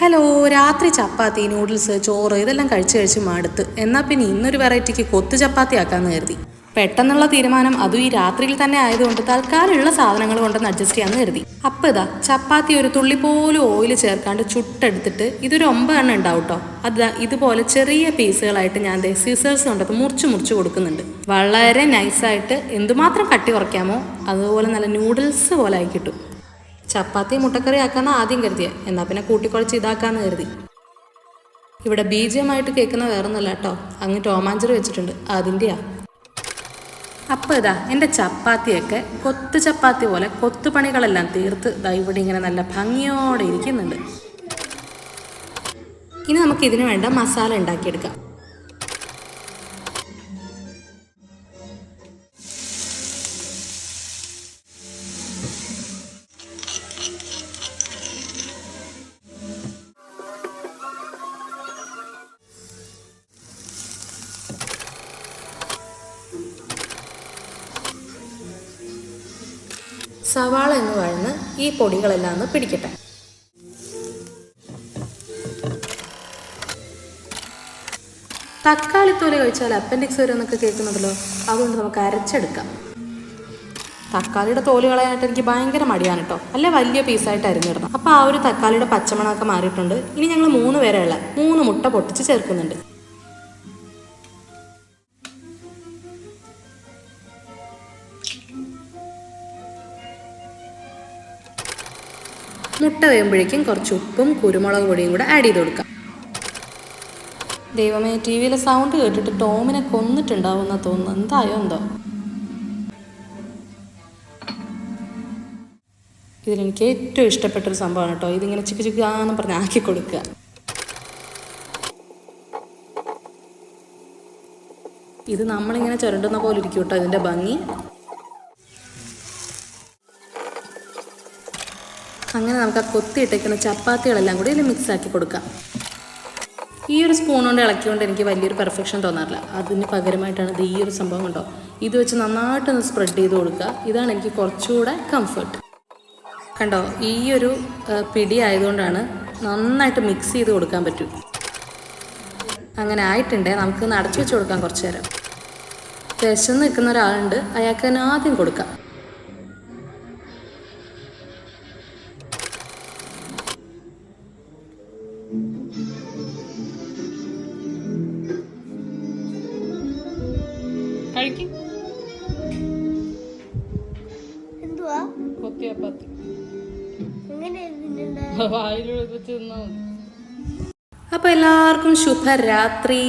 Hello രാത്രി ചപ്പാത്തി noodles ചോറ് ഇതെല്ലാം കഴിച്ച് കഴിച്ച് മടുത്ത്. എന്നാൽ പിന്നെ ഇന്നൊരു വെറൈറ്റിക്ക് കൊത്തു ചപ്പാത്തി ആക്കാമെന്ന് കരുതി. പെട്ടെന്നുള്ള തീരുമാനം അതും ഈ രാത്രിയിൽ തന്നെ ആയതുകൊണ്ട് തൽക്കാലമുള്ള സാധനങ്ങൾ കൊണ്ടൊന്ന് അഡ്ജസ്റ്റ് ചെയ്യാമെന്ന് കരുതി. അപ്പം ഇതാ ചപ്പാത്തി ഒരു തുള്ളി പോലും ഓയിൽ ചേർക്കാണ്ട് ചുട്ടെടുത്തിട്ട് ഇതൊരു ഒമ്പതെണ്ണം ഉണ്ടാവും കേട്ടോ അത് ഇതുപോലെ ചെറിയ പീസുകളായിട്ട് ഞാൻ സിസേഴ്സ് കൊണ്ടത് മുറിച്ച് മുറിച്ച് കൊടുക്കുന്നുണ്ട്. വളരെ നൈസായിട്ട് എന്തുമാത്രം കട്ടി കുറയ്ക്കാമോ അതുപോലെ നല്ല നൂഡിൽസ് പോലെ ആയി കിട്ടും. ചപ്പാത്തി മുട്ടക്കറി ആക്കാന്ന് ആദ്യം കരുതിയത് എന്നാ പിന്നെ കൂട്ടിക്കുഴച്ച് ഇതാക്കാന്ന് കരുതി. ഇവിടെ ബീജമായിട്ട് കേൾക്കുന്ന വേറൊന്നുമല്ല കേട്ടോ. അങ്ങ് ടോമാഞ്ചർ വെച്ചിട്ടുണ്ട്. അതിന്റെയാ അപ്പോൾ ഇതാ എന്റെ ചപ്പാത്തിയൊക്കെ കൊത്തു ചപ്പാത്തി പോലെ കൊത്തുപണികളെല്ലാം തീർത്ത് ദാ ഇവിടെ ഇങ്ങനെ നല്ല ഭംഗിയോടെ ഇരിക്കുന്നുണ്ട്. ഇനി നമുക്ക് ഇതിനു വേണ്ട മസാല ഉണ്ടാക്കിയെടുക്കാം. സവാള എന്ന് വഴന്ന് ഈ പൊടികളെല്ലാം ഒന്ന് പിടിക്കട്ടെ. തക്കാളിത്തോൽ കഴിച്ചാൽ അപ്പൻഡിക്സ് വരും എന്നൊക്കെ കേൾക്കുന്നുണ്ടല്ലോ അതുകൊണ്ട് നമുക്ക് അരച്ചെടുക്കാം. തക്കാളിയുടെ തോൽ കളയാനായിട്ട് എനിക്ക് ഭയങ്കര മടിയാണ് കേട്ടോ അല്ല വലിയ പീസായിട്ട് അരിഞ്ഞിടണം. അപ്പോൾ ആ ഒരു തക്കാളിയുടെ പച്ചമണമൊക്കെ മാറിയിട്ടുണ്ട്. ഇനി ഞങ്ങൾ മൂന്ന് പേരെയുള്ള മൂന്ന് മുട്ട പൊട്ടിച്ച് ചേർക്കുന്നുണ്ട്. മുട്ട വേകുമ്പോഴേക്കും കുറച്ച് ഉപ്പും കുരുമുളക് പൊടിയും കൂടെ ആഡ് ചെയ്ത് കൊടുക്കാം. ദൈവമേ ടി വിയിലെ സൗണ്ട് കേട്ടിട്ട് ടോമിനെ കൊന്നിട്ടുണ്ടാവും എന്നാ തോന്നുന്നു. എന്തായോ എന്തോ? ഇതിലെനിക്ക് ഏറ്റവും ഇഷ്ടപ്പെട്ടൊരു സംഭവമാണ് കേട്ടോ. ഇതിങ്ങനെ ചിക്ക് ചിക്കാന്ന് പറഞ്ഞ് ആക്കി കൊടുക്കുക. ഇത് നമ്മളിങ്ങനെ ചുരണ്ടുന്ന പോലെ ഇരിക്കും കേട്ടോ ഇതിന്റെ ഭംഗി. അങ്ങനെ നമുക്ക് ആ കൊത്തിയിട്ടേക്കുന്ന ചപ്പാത്തികളെല്ലാം കൂടി ഇതിൽ മിക്സ് ആക്കി കൊടുക്കാം. ഈ ഒരു സ്പൂൺ കൊണ്ട് ഇളക്കിക്കൊണ്ട് എനിക്ക് വലിയൊരു പെർഫെക്ഷൻ തോന്നാറില്ല. അതിന് പകരമായിട്ടാണ് ഇത് ഈ ഒരു സംഭവം ഉണ്ടോ ഇത് വെച്ച് നന്നായിട്ടൊന്ന് സ്പ്രെഡ് ചെയ്ത് കൊടുക്കുക. ഇതാണ് എനിക്ക് കുറച്ചുകൂടെ കംഫർട്ട് കണ്ടോ? ഈ ഒരു പിടി ആയതുകൊണ്ടാണ് നന്നായിട്ട് മിക്സ് ചെയ്ത് കൊടുക്കാൻ പറ്റും. അങ്ങനെ ആയിട്ടുണ്ടേ. നമുക്ക് അടച്ചു വെച്ച് കൊടുക്കാം കുറച്ച് നേരം. വിശന്ന് നിൽക്കുന്ന ഒരാളുണ്ട്. അയാൾക്ക് തന്നെ ആദ്യം കൊടുക്കാം. കഴിക്കും എന്തുവാ? കൊത്തിയപ്പാത്തി. എങ്ങനെ ഇതിനുണ്ട് അപ്പൊ എല്ലാവർക്കും ശുഭരാത്രി.